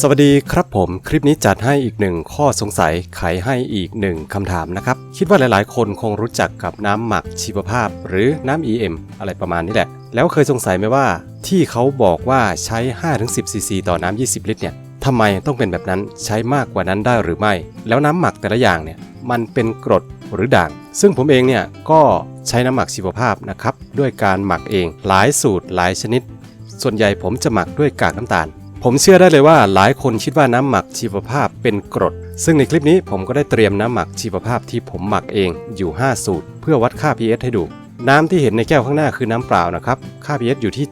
สวัสดีครับผมคลิปนี้จัดให้อีกหนึ่งข้อสงสัยไขให้อีกหนึ่งคำถามนะครับ คิดว่าหลายๆ คนคงรู้จักกับน้ำหมักชีวภาพ หรือน้ำ EM อะไรประมาณนี้แหละ แล้วเคยสงสัยไหมว่า ที่เขาบอกว่าใช้ 5-10ซีซีต่อน้ำ 20 ลิตรเนี่ยทำไมต้องเป็นแบบนั้นใช้มากกว่านั้นได้หรือไม่ แล้วน้ำหมักแต่ละอย่างเนี่ยมันเป็นกรดหรือด่าง ซึ่งผมเองเนี่ยก็ใช้น้ำหมักชีวภาพนะครับด้วยการหมักเองหลายสูตรหลายชนิด ส่วนใหญ่ผมจะหมักด้วยกากน้ำตาล ผมเชื่อได้เลยว่าหลายคนคิดว่าน้ำหมักชีวภาพเป็นกรด ซึ่งในคลิปนี้ผมก็ได้เตรียมน้ำหมักชีวภาพที่ผมหมักเองอยู่ 5 สูตร เพื่อวัดค่า pH ให้ดู น้ำที่เห็นในแก้วข้างหน้าคือน้ำเปล่านะครับ ค่า pH อยู่ที่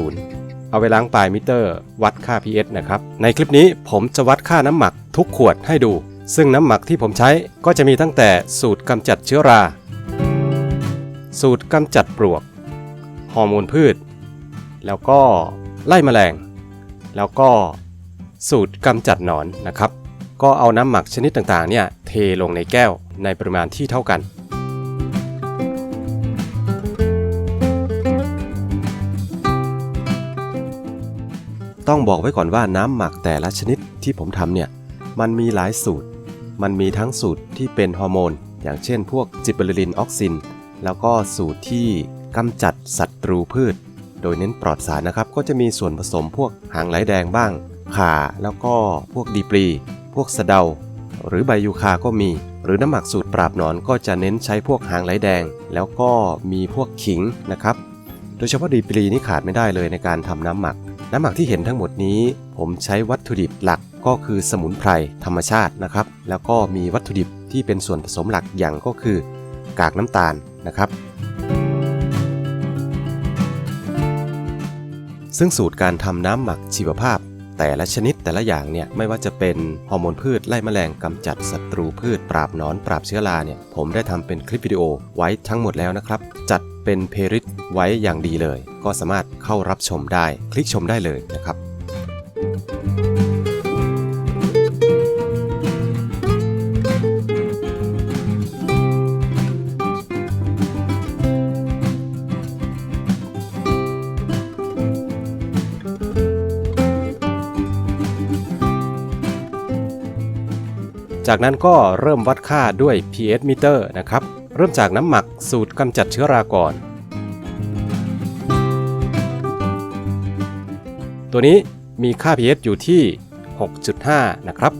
7.0 เอาไปล้างปลายมิเตอร์ วัดค่า pH นะครับ ในคลิปนี้ผมจะวัดค่าน้ำหมักทุกขวดให้ดู ซึ่งน้ำหมักที่ผมใช้ก็จะมีตั้งแต่สูตรกำจัดเชื้อรา สูตรกำจัดปลวก ฮอร์โมนพืช แล้วก็ไล่แมลง แล้วก็สูตรกำจัดหนอนนะครับ ก็เอาน้ำหมักชนิดต่างๆเนี่ยเทลงในแก้วในปริมาณที่เท่ากัน ต้องบอกไว้ก่อนว่าน้ำหมักแต่ละชนิดที่ผมทำเนี่ยมันมีหลายสูตร มันมีทั้งสูตรที่เป็นฮอร์โมน อย่างเช่นพวกจิบเบอรินออกซิน แล้วก็สูตรที่กำจัดศัตรูพืช โดยเน้นปลอดสารนะครับ ก็จะมีส่วนผสมพวกหางไหลแดงบ้าง ข่า แล้วก็พวกดีปรีพวกสะเดา หรือใบยูคาก็มี หรือน้ำหมักสูตรปราบหนอนก็จะเน้นใช้พวกหางไหลแดง แล้วก็มีพวกขิงนะครับ โดยเฉพาะดีปรีนี่ขาดไม่ได้เลยในการทำน้ำหมัก น้ำหมักที่เห็นทั้งหมดนี้ ผมใช้วัตถุดิบหลักก็คือสมุนไพรธรรมชาตินะครับ แล้วก็มีวัตถุดิบที่เป็นส่วนผสมหลักอย่างก็คือกากน้ำตาลนะครับ ซึ่งสูตรการทำน้ำหมักชีวภาพ แต่ละชนิดแต่ละอย่างเนี่ยไม่ว่าจะเป็นฮอร์โมนพืชไล่แมลงกำจัดศัตรูพืชปราบนอนปราบเชื้อราเนี่ยผมได้ทำเป็นคลิปวิดีโอไว้ทั้งหมดแล้วนะครับ จัดเป็นเพลิสต์ไว้อย่างดีเลย ก็สามารถเข้ารับชมได้ คลิกชมได้เลยนะครับ จากนั้นก็เริ่มวัดค่าด้วย pH meter นะครับ เริ่มจากน้ำหมักสูตรกำจัดเชื้อราก่อน ตัวนี้มีค่า pH อยู่ที่ 6.5 นะครับ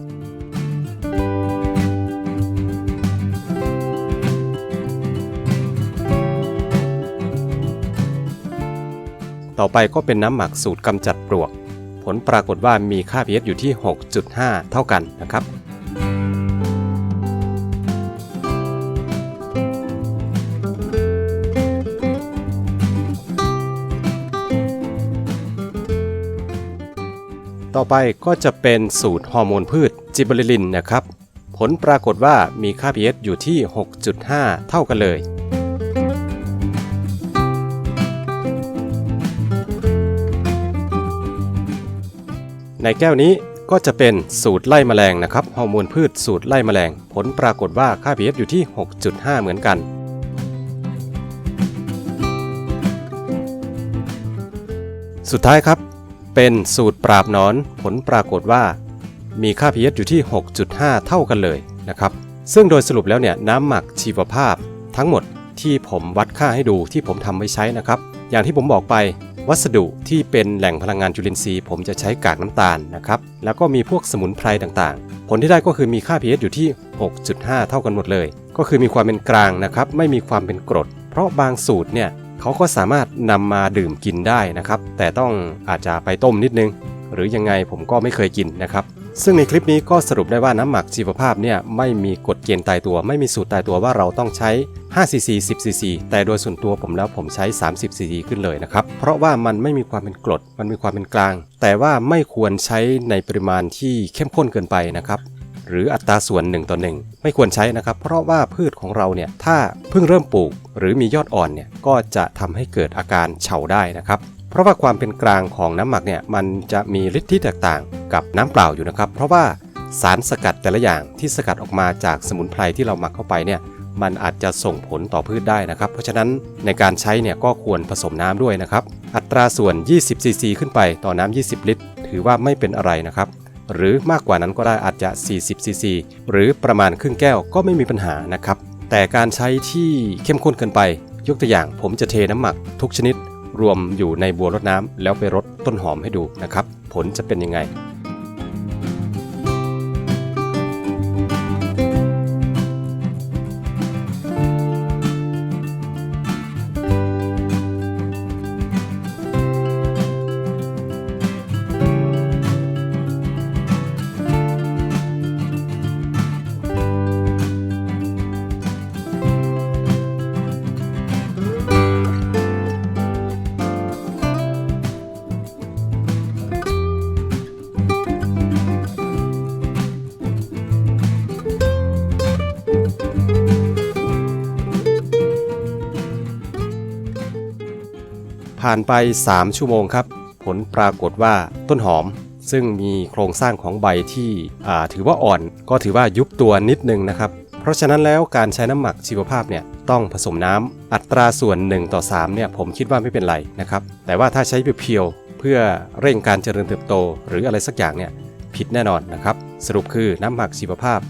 ต่อไปก็เป็นน้ำหมักสูตรกำจัดปลวก ผลปรากฏว่ามีค่า pH อยู่ที่ 6.5 เท่ากันนะครับ ต่อไปก็จะเป็นสูตรฮอร์โมนพืชจิบเบอรินนะครับ ผลปรากฏว่ามีค่า pH อยู่ที่ 6.5 เท่ากันเลยในแก้วนี้ก็จะเป็นสูตรไล่แมลงนะครับฮอร์โมนพืชสูตรไล่แมลง ผลปรากฏว่าค่า pH อยู่ที่ 6.5 เหมือนกัน สุดท้ายครับ เป็นสูตรปราบหนอน ผลปรากฏว่า มีค่า pH อยู่ที่ 6.5 เท่ากันเลยนะครับ ซึ่งโดยสรุปแล้วเนี่ยน้ำหมักชีวภาพ ทั้งหมดที่ผมวัดค่าให้ดูที่ผมทำไว้ใช้นะครับ อย่างที่ผมบอกไปวัสดุที่เป็นแหล่งพลังงานจุลินทรีย์ ผมจะใช้กากน้ำตาลนะครับ แล้วก็มีพวกสมุนไพรต่างๆ ผลที่ได้ก็คือมีค่า pH อยู่ที่ 6.5 เท่ากันหมดเลย ก็คือมีความเป็นกลางนะครับ ไม่มีความเป็นกรด เพราะบางสูตรเนี่ย เขาก็สามารถนำมาดื่มกินได้นะครับ แต่ต้องอาจจะไปต้มนิดนึง หรือยังไงผมก็ไม่เคยกินนะครับ ซึ่งในคลิปนี้ก็สรุปได้ว่าน้ำหมักชีวภาพเนี่ยไม่มีกฎเกณฑ์ตายตัว ไม่มีสูตรตายตัวว่าเราต้องใช้ 5 cc 10 cc แต่โดยส่วนตัวผมแล้วผมใช้ 30 cc ขึ้นเลยนะครับ เพราะว่ามันไม่มีความเป็นกรด มันมีความเป็นกลาง แต่ว่าไม่ควรใช้ในปริมาณที่เข้มข้นเกินไปนะครับ หรืออัตราส่วน1ต่อ1ไม่ควรใช้นะครับ เพราะว่าพืชของเราเนี่ยถ้าเพิ่งเริ่มปลูก หรือมียอดอ่อนเนี่ยก็จะทำให้เกิดอาการเฉาได้นะครับเพราะว่าความเป็นกลางของน้ำหมักเนี่ยมันจะมีฤทธิ์ที่แตกต่างกับน้ำเปล่าอยู่นะครับ เพราะว่าสารสกัดแต่ละอย่างที่สกัดออกมาจากสมุนไพรที่เราหมักเข้าไปเนี่ยมันอาจจะส่งผลต่อพืชได้นะครับ เพราะฉะนั้นในการใช้เนี่ยก็ควรผสมน้ำด้วยนะครับ อัตราส่วน 20 ซีซีขึ้นไปต่อน้ำ20 ลิตร ถือว่าไม่เป็นอะไรนะครับ หรือมากกว่านั้นก็ได้อาจจะ 40 ซีซี หรือประมาณครึ่งแก้วก็ไม่มีปัญหานะครับ แต่การใช้ที่เข้มข้นเกินไป ยกตัวอย่างผมจะเทน้ำหมักทุกชนิด รวมอยู่ในบัวรดน้ำแล้วไปรดต้นหอมให้ดูนะครับ ผลจะเป็นยังไง ผ่านไป 3 ชั่วโมงครับ ผลปรากฏว่าต้นหอมซึ่งมีโครงสร้างของใบที่ถือว่าอ่อนก็ถือว่ายุบตัวนิดนึงนะครับ เพราะฉะนั้นแล้วการใช้น้ำหมักชีวภาพเนี่ยต้องผสมน้ำอัตราส่วน 1 ต่อ 3 เนี่ยผมคิดว่าไม่เป็นไรนะครับ แต่ว่าถ้าใช้เพียวๆเพื่อเร่งการเจริญเติบโต หรืออะไรสักอย่างเนี่ยผิดแน่นอนนะครับ สรุปคือน้ำหมักชีวภาพ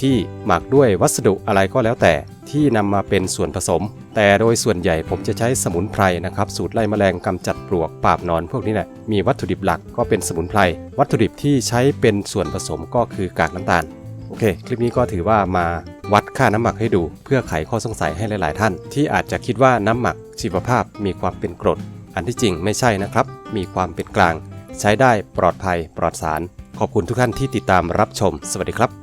ที่หมักด้วยวัสดุอะไรก็แล้วแต่ที่นำมาเป็นส่วนผสม แต่โดยส่วนใหญ่ผมจะใช้สมุนไพรนะครับ สูตรไล่แมลงกำจัดปลวกปราบนอนพวกนี้แหละมีวัตถุดิบหลักก็เป็นสมุนไพรวัตถุดิบที่ใช้เป็นส่วนผสมก็คือกากน้ำตาลโอเค คลิปนี้ก็ถือว่ามาวัดค่าน้ำหมักให้ดู เพื่อไขข้อสงสัยให้หลาย ๆ ท่าน ที่อาจจะคิดว่าน้ำหมักชีวภาพมีความเป็นกรด อันที่จริงไม่ใช่นะครับ มีความเป็นกลาง ใช้ได้ปลอดภัยปลอดสาร ขอบคุณทุกท่านที่ติดตามรับชม สวัสดีครับ